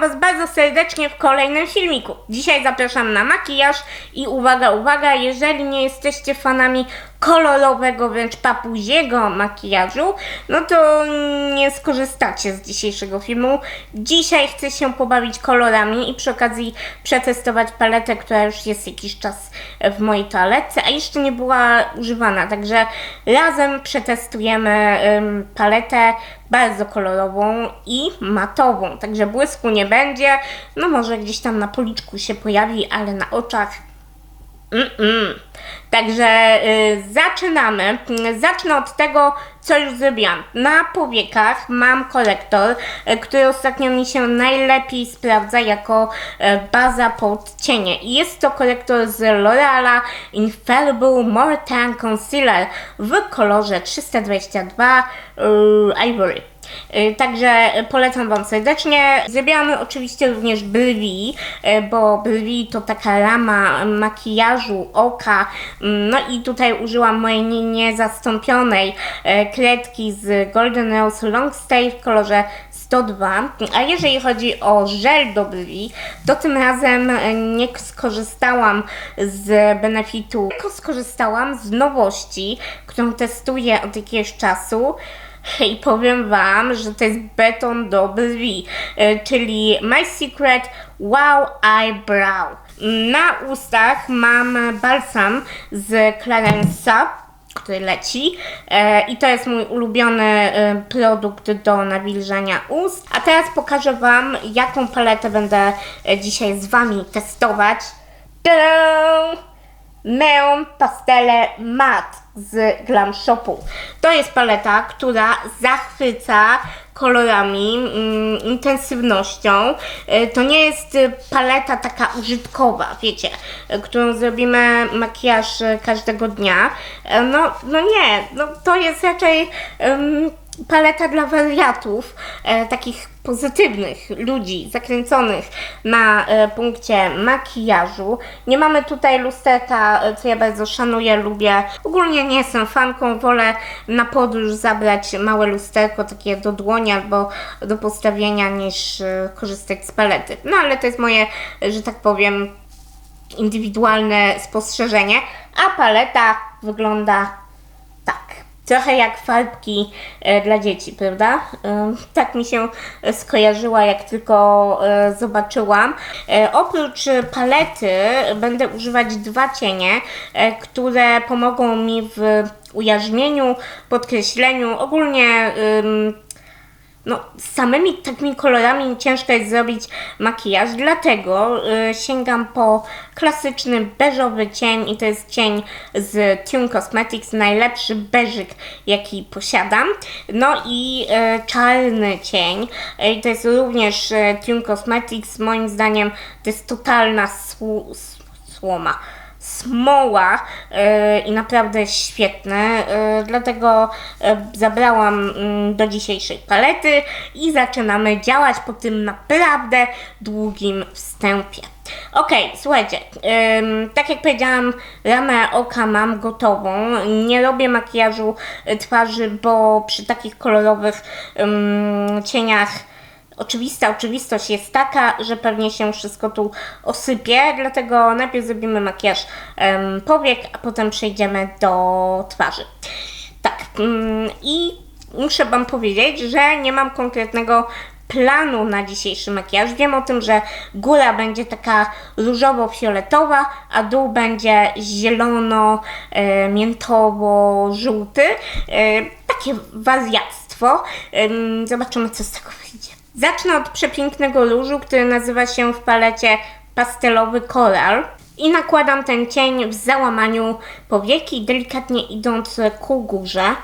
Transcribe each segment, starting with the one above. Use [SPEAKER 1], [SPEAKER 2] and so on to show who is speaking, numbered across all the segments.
[SPEAKER 1] Was bardzo serdecznie w kolejnym filmiku. Dzisiaj zapraszam na makijaż i uwaga, uwaga, jeżeli nie jesteście fanami kolorowego, wręcz papuziego makijażu, no to nie skorzystacie z dzisiejszego filmu. Dzisiaj chcę się pobawić kolorami i przy okazji przetestować paletę, która już jest jakiś czas w mojej toaletce, a jeszcze nie była używana, także razem przetestujemy paletę bardzo kolorową i matową, także błysku nie będzie, no może gdzieś tam na policzku się pojawi, ale na oczach Mm-mm. Także y, zaczynamy. Zacznę od tego, co już zrobiłam. Na powiekach mam korektor, y, który ostatnio mi się najlepiej sprawdza jako y, baza pod cienie. Jest to korektor z L'Oreala Infallible More Concealer w kolorze 322 y, Ivory. Y, Także polecam Wam serdecznie. Zrobiłam oczywiście również brwi, y, bo brwi to taka rama makijażu oka. Mm, No i tutaj użyłam mojej nie- niezastąpionej y, kredki z Golden Rose Long Stay w kolorze 102. A jeżeli chodzi o żel do brwi, to tym razem nie skorzystałam z benefitu, tylko skorzystałam z nowości, którą testuję od jakiegoś czasu. I powiem Wam, że to jest beton do brwi, e, czyli My Secret Wow Eyebrow. Na ustach mam balsam z Clarence'a, który leci e, i to jest mój ulubiony e, produkt do nawilżania ust. A teraz pokażę Wam, jaką paletę będę dzisiaj z Wami testować. Tadam! Neon Pastele Matte z Glam Shopu. To jest paleta, która zachwyca kolorami, mm, intensywnością. E, To nie jest e, paleta taka użytkowa, wiecie, e, którą zrobimy makijaż każdego dnia. No, no nie, no to jest raczej paleta dla wariatów, takich pozytywnych ludzi, zakręconych na e, punkcie makijażu. Nie mamy tutaj lusterka, e, co ja bardzo szanuję, lubię. Ogólnie nie jestem fanką, wolę na podróż zabrać małe lusterko, takie do dłoni albo do postawienia, niż e, korzystać z palety. No ale to jest moje, że tak powiem, indywidualne spostrzeżenie, a paleta wygląda. Trochę jak farbki e, dla dzieci, prawda? Tak mi się skojarzyła, jak tylko e, zobaczyłam. E, oprócz palety będę używać dwa cienie, które pomogą mi w ujarzmieniu, podkreśleniu, ogólnie no, samymi takimi kolorami ciężko jest zrobić makijaż, dlatego y, sięgam po klasyczny beżowy cień i to jest cień z Tune Cosmetics, najlepszy beżyk jaki posiadam. No i y, czarny cień, y, to jest również y, Tune Cosmetics, moim zdaniem to jest totalna słoma smoła yy, i naprawdę świetny, yy, dlatego yy, zabrałam mm, do dzisiejszej palety i zaczynamy działać po tym naprawdę długim wstępie. Okej, słuchajcie, tak jak powiedziałam, ramę oka mam gotową. Nie robię makijażu twarzy, bo przy takich kolorowych cieniach Oczywista oczywistość jest taka, że pewnie się wszystko tu osypie, dlatego najpierw zrobimy makijaż em, powiek, a potem przejdziemy do twarzy. Tak, mm, i muszę Wam powiedzieć, że nie mam konkretnego planu na dzisiejszy makijaż. Wiem o tym, że góra będzie taka różowo-fioletowa, a dół będzie zielono-miętowo-żółty. E, takie wariactwo. Zobaczymy, co z tego wyjdzie. Zacznę od przepięknego różu, który nazywa się w palecie pastelowy koral. I nakładam ten cień w załamaniu powieki, delikatnie idąc ku górze.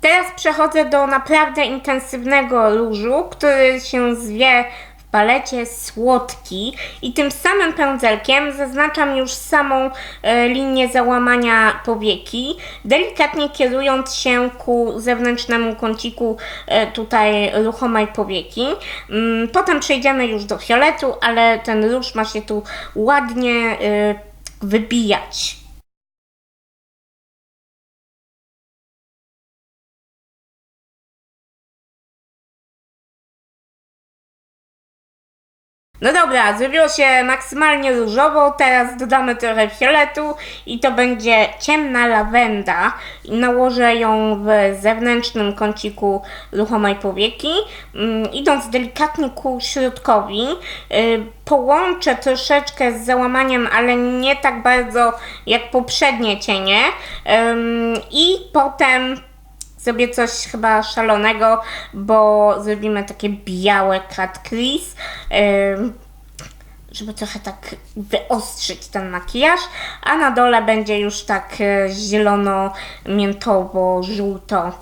[SPEAKER 1] Teraz przechodzę do naprawdę intensywnego różu, który się zwie palecie słodki i tym samym pędzelkiem zaznaczam już samą e, linię załamania powieki, delikatnie kierując się ku zewnętrznemu kąciku e, tutaj ruchomej powieki. Mm, Potem przejdziemy już do fioletu, ale ten róż ma się tu ładnie e, wybijać. No dobra, zrobiło się maksymalnie różowo, teraz dodamy trochę fioletu i to będzie ciemna lawenda. Nałożę ją w zewnętrznym kąciku ruchomej powieki, mm, idąc delikatnie ku środkowi. y, Połączę troszeczkę z załamaniem, ale nie tak bardzo jak poprzednie cienie. I potem zrobię coś chyba szalonego, bo zrobimy takie białe cut crease, żeby trochę tak wyostrzyć ten makijaż, a na dole będzie już tak e, zielono-miętowo-żółto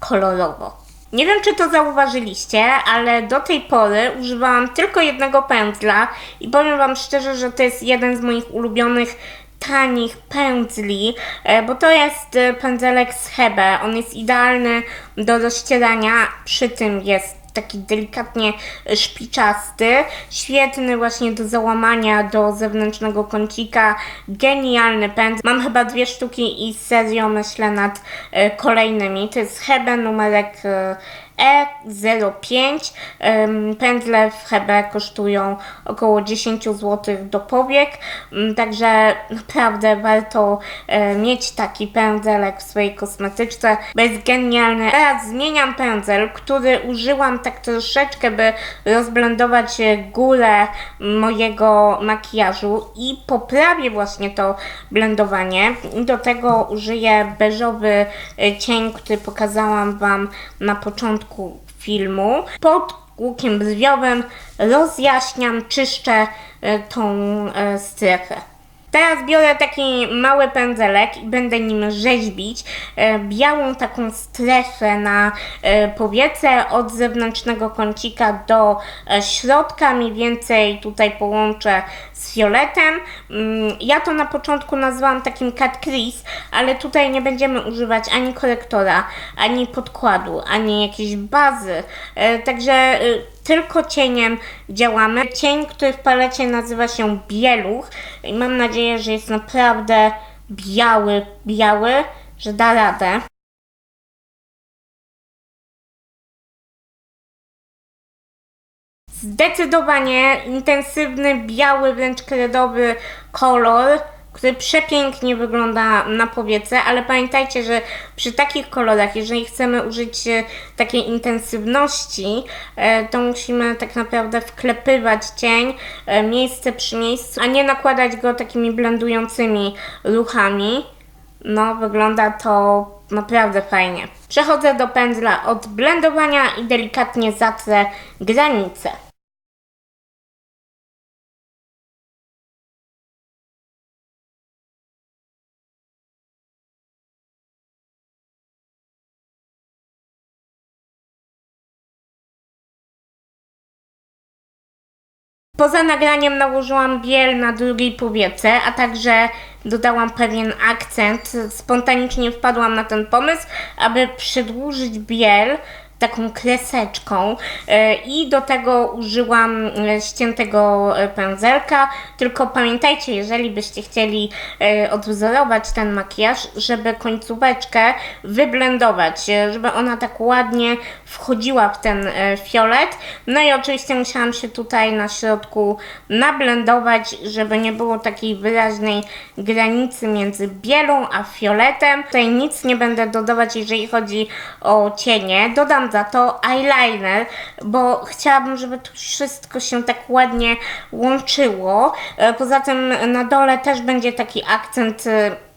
[SPEAKER 1] kolorowo. Nie wiem, czy to zauważyliście, ale do tej pory używałam tylko jednego pędzla i powiem Wam szczerze, że to jest jeden z moich ulubionych tanich pędzli, e, bo to jest e, pędzelek z Hebe. On jest idealny do rozcierania, przy tym jest taki delikatnie szpiczasty, świetny właśnie do załamania do zewnętrznego kącika, genialny pędzel. Mam chyba dwie sztuki i serio myślę nad e, kolejnymi. To jest Hebe numerek e, E05. Em, Pędzle w Hebe kosztują około 10 zł do powiek, Mm, także naprawdę warto e, mieć taki pędzelek w swojej kosmetyczce, jest genialny. Teraz zmieniam pędzel, który użyłam tak troszeczkę, by rozblendować e, górę mojego makijażu i poprawię właśnie to blendowanie. Do tego użyję beżowy e, cień, który pokazałam Wam na początku filmu. Pod łukiem brwiowym rozjaśniam, czyszczę e, tą e, strefę. Teraz biorę taki mały pędzelek i będę nim rzeźbić e, białą taką strefę na e, powiece od zewnętrznego kącika do e, środka, mniej więcej tutaj połączę z fioletem. Mm, Ja to na początku nazwałam takim cut crease, ale tutaj nie będziemy używać ani korektora, ani podkładu, ani jakiejś bazy. Także tylko cieniem działamy. Cień, który w palecie nazywa się bieluch i mam nadzieję, że jest naprawdę biały, biały, że da radę. Zdecydowanie intensywny, biały, wręcz kredowy kolor, który przepięknie wygląda na powiece, ale pamiętajcie, że przy takich kolorach, jeżeli chcemy użyć e, takiej intensywności, e, to musimy tak naprawdę wklepywać cień e, miejsce przy miejscu, a nie nakładać go takimi blendującymi ruchami. No, wygląda to naprawdę fajnie. Przechodzę do pędzla od blendowania i delikatnie zatrę granice. Poza nagraniem nałożyłam biel na drugiej powiece, a także dodałam pewien akcent. Spontanicznie wpadłam na ten pomysł, aby przedłużyć biel taką kreseczką e, i do tego użyłam e, ściętego e, pędzelka. Tylko pamiętajcie, jeżeli byście chcieli odwzorować ten makijaż, żeby końcóweczkę wyblendować, żeby ona tak ładnie wchodziła w ten fiolet. No i oczywiście musiałam się tutaj na środku nablendować, żeby nie było takiej wyraźnej granicy między bielą a fioletem. Tutaj nic nie będę dodawać, jeżeli chodzi o cienie. Dodam to eyeliner, bo chciałabym, żeby tu wszystko się tak ładnie łączyło. E, Poza tym na dole też będzie taki akcent e,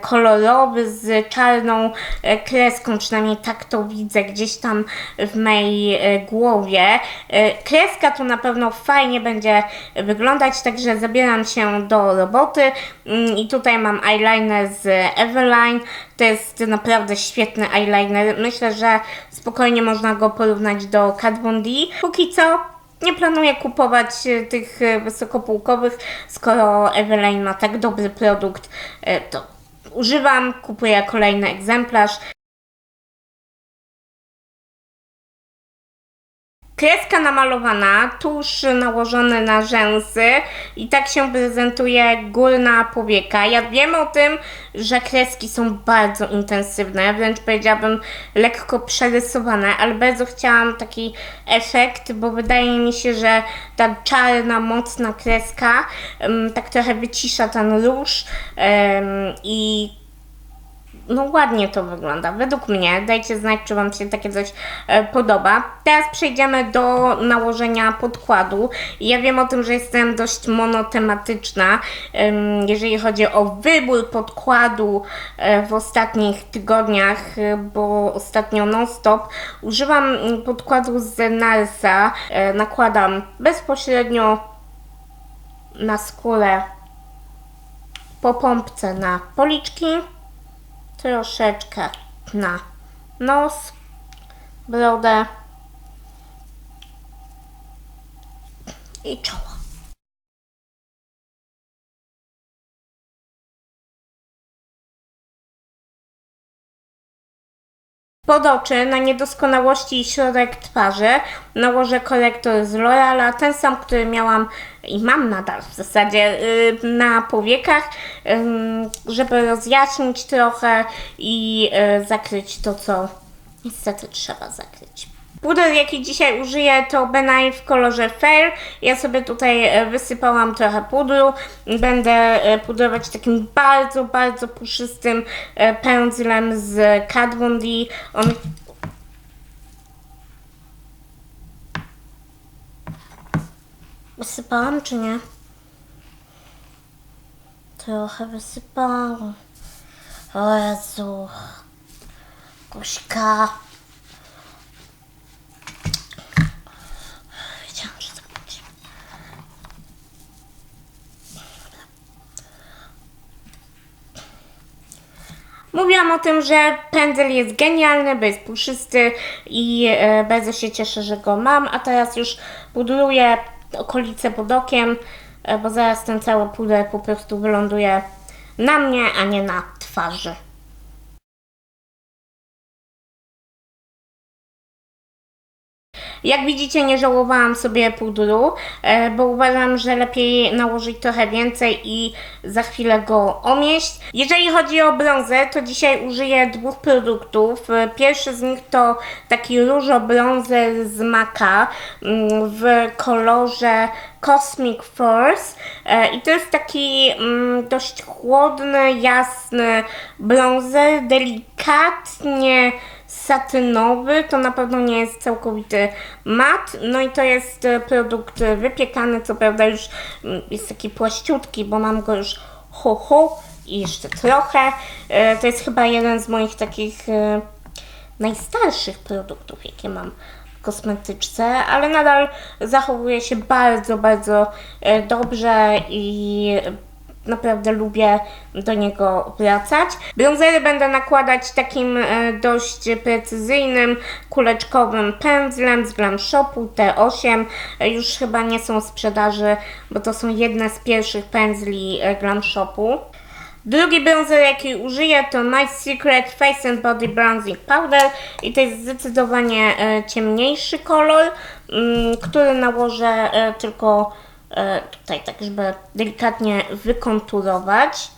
[SPEAKER 1] kolorowy z czarną e, kreską, przynajmniej tak to widzę gdzieś tam w mojej e, głowie. E, Kreska tu na pewno fajnie będzie wyglądać, także zabieram się do roboty Mm, i tutaj mam eyeliner z Everline. To jest naprawdę świetny eyeliner. Myślę, że spokojnie można go porównać do Kat Von D. Póki co nie planuję kupować e, tych e, wysokopółkowych, skoro Eveline ma tak dobry produkt, e, to używam, kupuję kolejny egzemplarz. Kreska namalowana, tusz nałożony na rzęsy i tak się prezentuje górna powieka. Ja wiem o tym, że kreski są bardzo intensywne, wręcz powiedziałabym lekko przerysowane, ale bardzo chciałam taki efekt, bo wydaje mi się, że ta czarna, mocna kreska em, tak trochę wycisza ten róż em, i no ładnie to wygląda, według mnie. Dajcie znać, czy Wam się takie coś e, podoba. Teraz przejdziemy do nałożenia podkładu. Ja wiem o tym, że jestem dość monotematyczna, em, jeżeli chodzi o wybór podkładu e, w ostatnich tygodniach, e, bo ostatnio non-stop używam podkładu z Narsa. E, nakładam bezpośrednio na skórę po pompce na policzki troszeczkę na nos, brodę i czoło. Pod oczy na niedoskonałości i środek twarzy nałożę korektor z L'Oreala, ten sam, który miałam i mam nadal w zasadzie yy, na powiekach, ym, żeby rozjaśnić trochę i yy, zakryć to, co niestety trzeba zakryć. Puder, jaki dzisiaj użyję, to Benai w kolorze Fair. Ja sobie tutaj e, wysypałam trochę pudru. Będę e, pudrować takim bardzo, bardzo puszystym e, pędzlem z Kat Von D. On Wysypałam czy nie? Trochę wysypałam. O Jezu. Kuśka. Wiedziałam, że tak będzie. Mówiłam o tym, że pędzel jest genialny, bo jest puszysty i e, bardzo się cieszę, że go mam, a teraz już pudruję okolice pod okiem, e, bo zaraz ten cały puder po prostu wyląduje na mnie, a nie na twarzy. Jak widzicie, nie żałowałam sobie pudru, e, bo uważam, że lepiej nałożyć trochę więcej i za chwilę go omieść. Jeżeli chodzi o brązę, to dzisiaj użyję dwóch produktów. E, Pierwszy z nich to taki różo brązer z Maka mm, w kolorze Cosmic Force E, i to jest taki mm, dość chłodny, jasny brązer, delikatnie satynowy, to na pewno nie jest całkowity mat, no i to jest e, produkt e, wypiekany, co prawda już mm, jest taki płaściutki, bo mam go już ho ho i jeszcze trochę. E, To jest chyba jeden z moich takich najstarszych produktów, jakie mam w kosmetyczce, ale nadal zachowuje się bardzo, bardzo dobrze i naprawdę lubię do niego wracać. Bronzery będę nakładać takim e, dość precyzyjnym, kuleczkowym pędzlem z Glam Shopu T8. E, Już chyba nie są w sprzedaży, bo to są jedne z pierwszych pędzli e, Glam Shopu. Drugi bronzer, jaki użyję, to My Secret Face and Body Bronzing Powder i to jest zdecydowanie e, ciemniejszy kolor, mm, który nałożę e, tylko e, tutaj, tak żeby delikatnie wykonturować.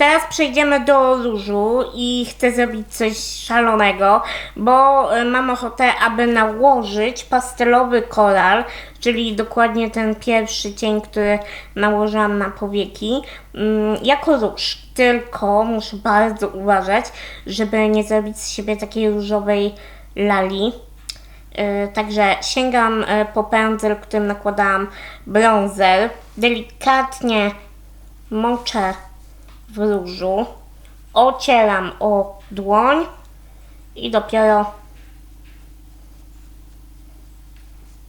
[SPEAKER 1] Teraz przejdziemy do różu i chcę zrobić coś szalonego, bo e, mam ochotę, aby nałożyć pastelowy koral, czyli dokładnie ten pierwszy cień, który nałożyłam na powieki, mm, jako róż. Tylko muszę bardzo uważać, żeby nie zrobić z siebie takiej różowej lali. Yy, Także sięgam e, po pędzel, którym nakładałam bronzer. Delikatnie moczę w różu, ocieram o dłoń i dopiero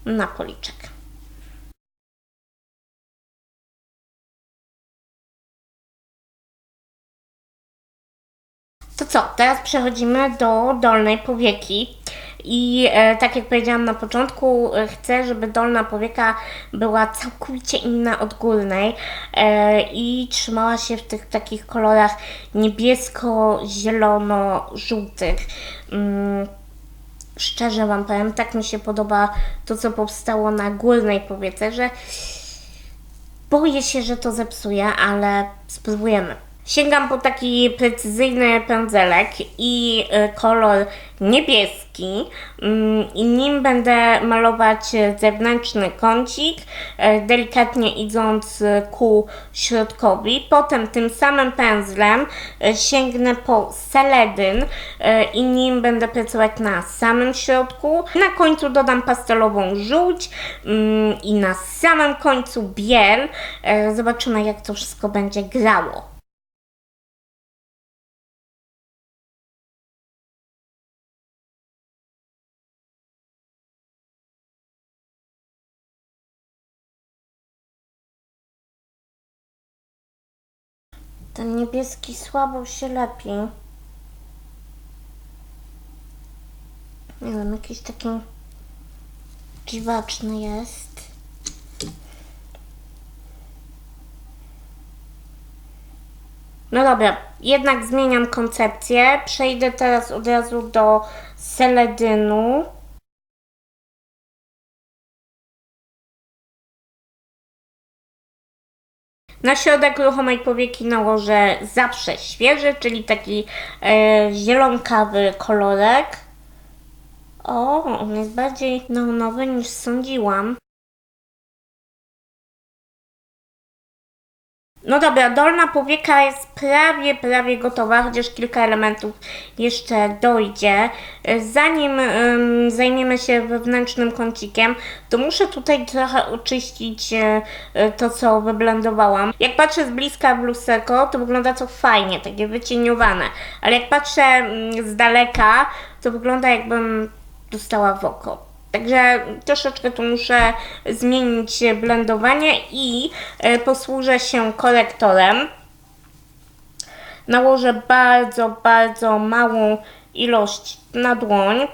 [SPEAKER 1] na policzek. To co, teraz przechodzimy do dolnej powieki. I e, tak jak powiedziałam na początku, e, chcę, żeby dolna powieka była całkowicie inna od górnej e, i trzymała się w tych takich kolorach niebiesko-zielono-żółtych. Mm, Szczerze Wam powiem, tak mi się podoba to, co powstało na górnej powiece, że boję się, że to zepsuje, ale spróbujemy. Sięgam po taki precyzyjny pędzelek i y, kolor niebieski mm, i nim będę malować zewnętrzny kącik, y, delikatnie idąc ku środkowi. Potem tym samym pędzlem y, sięgnę po seledyn i nim będę pracować na samym środku. Na końcu dodam pastelową żółć mm, i na samym końcu biel. Zobaczymy jak to wszystko będzie grało. Ten niebieski słabo się lepi. Nie wiem, jakiś taki dziwaczny jest. No dobra, jednak zmieniam koncepcję. Przejdę teraz od razu do seledynu. Na środek ruchomej powieki nałożę zawsze świeży, czyli taki e, zielonkawy kolorek. O, on jest bardziej neonowy niż sądziłam. No dobra, dolna powieka jest prawie, prawie gotowa, chociaż kilka elementów jeszcze dojdzie. Zanim em, zajmiemy się wewnętrznym kącikiem, to muszę tutaj trochę oczyścić e, e, to, co wyblendowałam. Jak patrzę z bliska w lusterko, to wygląda to fajnie, takie wycieniowane. Ale jak patrzę mm, z daleka, to wygląda jakbym dostała w oko. Także troszeczkę tu muszę zmienić blendowanie i e, posłużę się korektorem. Nałożę bardzo, bardzo małą ilość na dłoń.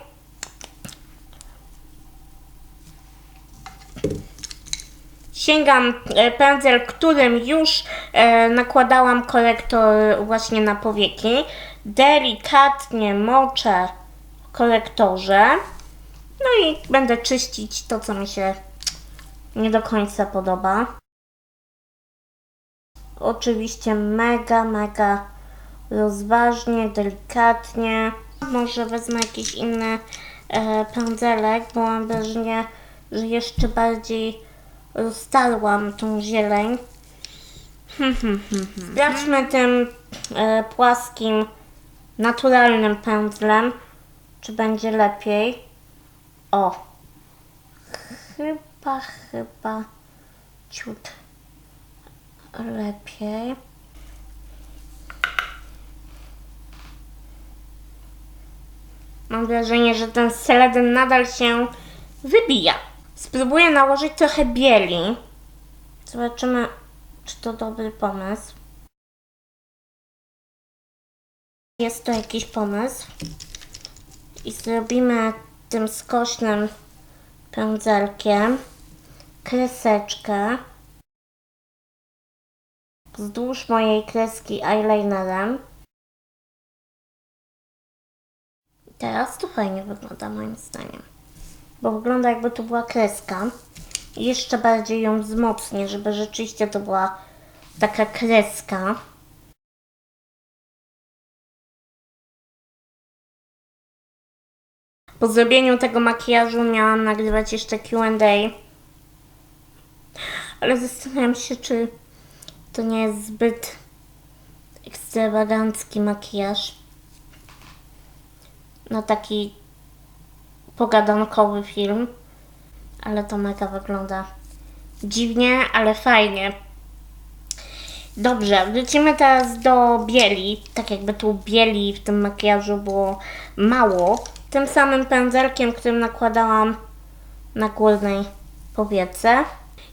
[SPEAKER 1] Sięgam e, pędzel, którym już e, nakładałam korektor właśnie na powieki. Delikatnie moczę korektorze. No i będę czyścić to, co mi się nie do końca podoba. Oczywiście mega, mega rozważnie, delikatnie. Może wezmę jakiś inny e, pędzelek, bo mam wrażenie, że jeszcze bardziej roztarłam tą zieleń. Sprawdźmy tym e, płaskim, naturalnym pędzlem, czy będzie lepiej. O, chyba, chyba ciut lepiej. Mam wrażenie, że ten seledyn nadal się wybija. Spróbuję nałożyć trochę bieli. Zobaczymy, czy to dobry pomysł. Jest to jakiś pomysł. I zrobimy tym skośnym pędzelkiem kreseczkę wzdłuż mojej kreski eyelinerem. Teraz to fajnie wygląda moim zdaniem, bo wygląda jakby to była kreska. I Jeszcze bardziej ją wzmocnię, żeby rzeczywiście to była taka kreska. Po zrobieniu tego makijażu miałam nagrywać jeszcze Q&A. Ale zastanawiam się, czy to nie jest zbyt ekstrawagancki makijaż. Na taki pogadankowy film. Ale to mega wygląda dziwnie, ale fajnie. Dobrze, wrócimy teraz do bieli. Tak jakby tu bieli w tym makijażu było mało. Tym samym pędzelkiem, którym nakładałam na górnej powiece.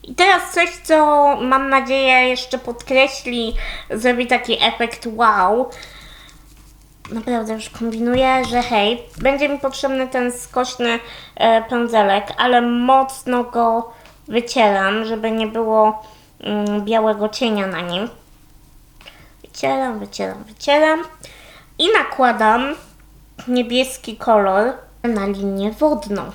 [SPEAKER 1] I teraz coś, co mam nadzieję jeszcze podkreśli, zrobi taki efekt wow. Naprawdę już kombinuję, że hej, będzie mi potrzebny ten skośny e, pędzelek, ale mocno go wycieram, żeby nie było mm, białego cienia na nim. Wycieram, wycieram, wycieram i nakładam niebieski kolor na linię wodną.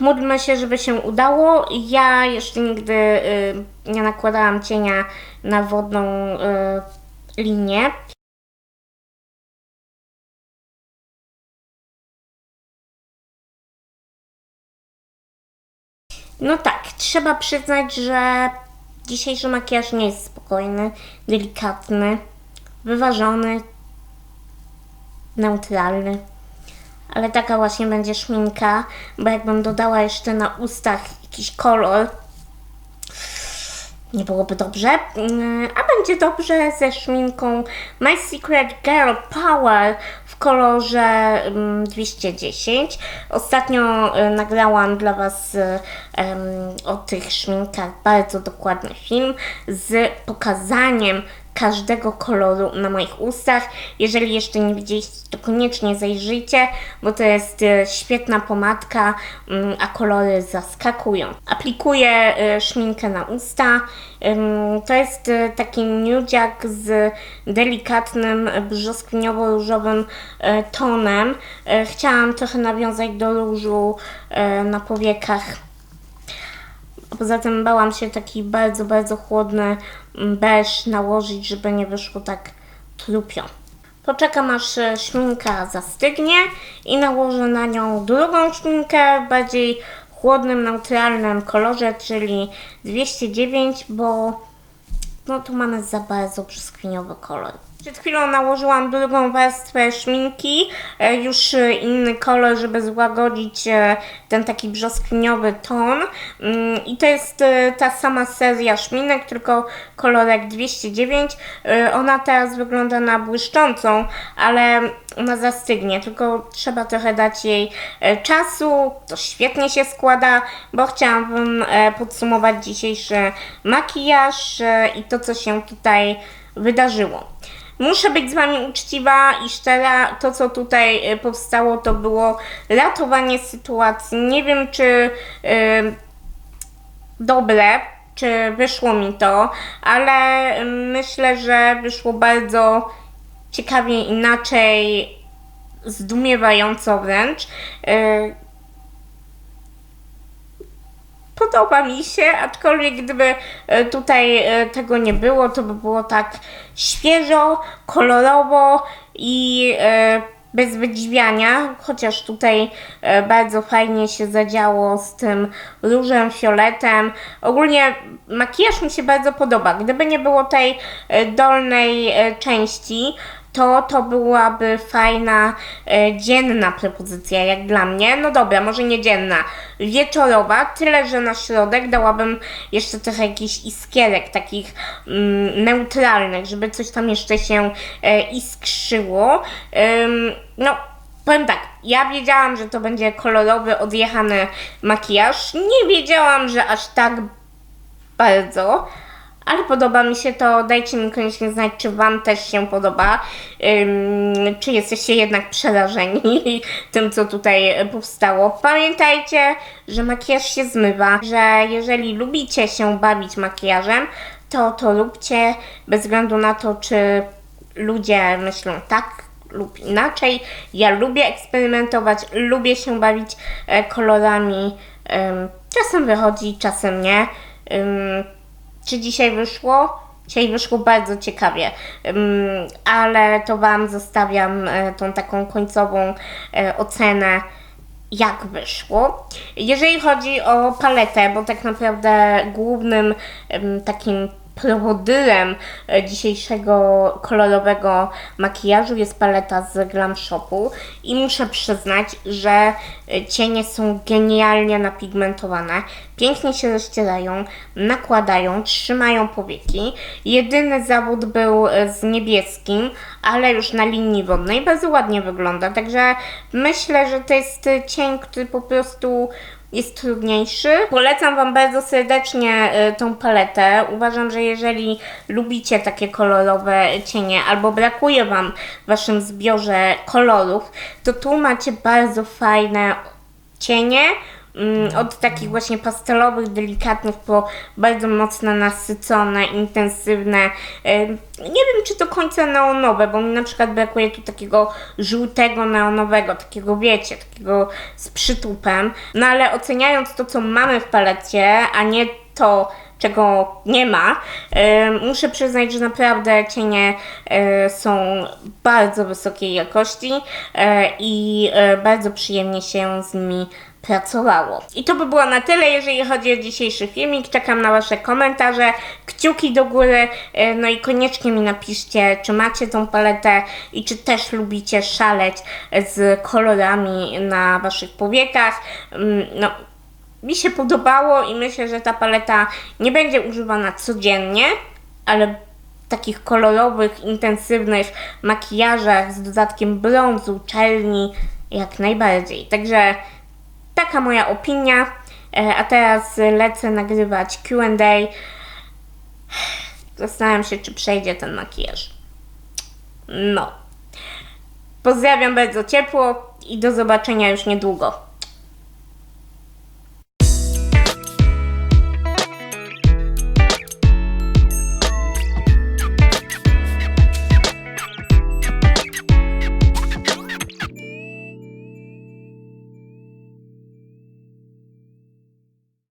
[SPEAKER 1] Módlmy się, żeby się udało. Ja jeszcze nigdy y, nie nakładałam cienia na wodną y, linię. No tak, trzeba przyznać, że dzisiejszy makijaż nie jest spokojny, delikatny, wyważony, neutralny. Ale taka właśnie będzie szminka, bo jakbym dodała jeszcze na ustach jakiś kolor, nie byłoby dobrze. Mm, A będzie dobrze ze szminką My Secret Girl Power w kolorze mm, 210. Ostatnio y, nagrałam dla Was y, o tych szminkach bardzo dokładny film z pokazaniem każdego koloru na moich ustach. Jeżeli jeszcze nie widzieliście, to koniecznie zajrzyjcie, bo to jest e, świetna pomadka, mm, a kolory zaskakują. Aplikuję e, szminkę na usta. To jest e, taki nudziak z delikatnym brzoskwiniowo-różowym tonem. Chciałam trochę nawiązać do różu na powiekach Poza tym bałam się taki bardzo, bardzo chłodny mm, beż nałożyć, żeby nie wyszło tak trupio. Poczekam aż e, szminka zastygnie i nałożę na nią drugą szminkę w bardziej chłodnym, neutralnym kolorze, czyli 209, bo no tu mamy za bardzo brzoskwiniowy kolor. Przed chwilą nałożyłam drugą warstwę szminki, e, już e, inny kolor, żeby złagodzić e, ten taki brzoskwiniowy ton. Mm, I to jest ta sama seria szminek, tylko kolorek 209. E, Ona teraz wygląda na błyszczącą, ale ona zastygnie, tylko trzeba trochę dać jej czasu. To świetnie się składa, bo chciałabym podsumować dzisiejszy makijaż i to, co się tutaj wydarzyło. Muszę być z Wami uczciwa i szczera. To, co tutaj e, powstało, to było ratowanie sytuacji. Nie wiem, czy e, dobre, czy wyszło mi to, ale myślę, że wyszło bardzo ciekawie inaczej, zdumiewająco wręcz. E, Podoba mi się, aczkolwiek gdyby e, tutaj e, tego nie było, to by było tak świeżo, kolorowo i e, bez wydziwiania, chociaż tutaj bardzo fajnie się zadziało z tym różem, fioletem. Ogólnie makijaż mi się bardzo podoba. Gdyby nie było tej dolnej części, to to byłaby fajna e, dzienna propozycja, jak dla mnie. No dobra, może nie dzienna, wieczorowa, tyle że na środek dałabym jeszcze trochę jakichś iskierek takich mm, neutralnych, żeby coś tam jeszcze się e, iskrzyło. Ym, no, powiem tak, ja wiedziałam, że to będzie kolorowy, odjechany makijaż. Nie wiedziałam, że aż tak bardzo, ale podoba mi się to. Dajcie mi koniecznie znać, czy Wam też się podoba, czy jesteście jednak przerażeni tym, co tutaj powstało. Pamiętajcie, że makijaż się zmywa, że jeżeli lubicie się bawić makijażem, to to róbcie bez względu na to, czy ludzie myślą tak lub inaczej. Ja lubię eksperymentować, lubię się bawić e, kolorami. Czasem wychodzi, czasem nie. Czy dzisiaj wyszło? Dzisiaj wyszło bardzo ciekawie, ale to Wam zostawiam e, tą taką końcową e, ocenę, jak wyszło. Jeżeli chodzi o paletę, bo tak naprawdę głównym takim prowodyrem e, dzisiejszego kolorowego makijażu jest paleta z Glam Shopu i muszę przyznać, że e, cienie są genialnie napigmentowane, pięknie się rozcierają, nakładają, trzymają powieki. Jedyny zawód był e, z niebieskim, ale już na linii wodnej bardzo ładnie wygląda, także myślę, że to jest cień, który po prostu jest trudniejszy. Polecam Wam bardzo serdecznie y, tą paletę. Uważam, że jeżeli lubicie takie kolorowe cienie albo brakuje Wam w Waszym zbiorze kolorów, to tu macie bardzo fajne cienie od takich właśnie pastelowych, delikatnych po bardzo mocno nasycone, intensywne. Nie wiem, czy do końca neonowe, bo mi na przykład brakuje tu takiego żółtego neonowego, takiego wiecie, takiego z przytupem. No ale oceniając to, co mamy w palecie, a nie to, czego nie ma, muszę przyznać, że naprawdę cienie e, są bardzo wysokiej jakości e, i e, bardzo przyjemnie się z nimi pracowało. I to by było na tyle, jeżeli chodzi o dzisiejszy filmik. Czekam na Wasze komentarze, kciuki do góry, e, no i koniecznie mi napiszcie, czy macie tą paletę i czy też lubicie szaleć z kolorami na Waszych powiekach. Mm, No, mi się podobało i myślę, że ta paleta nie będzie używana codziennie, ale takich kolorowych, intensywnych makijażach z dodatkiem brązu, czerni jak najbardziej. Także taka moja opinia. E, A teraz lecę nagrywać Q&A. Zastanawiam się, czy przejdzie ten makijaż. No. Pozdrawiam bardzo ciepło i do zobaczenia już niedługo.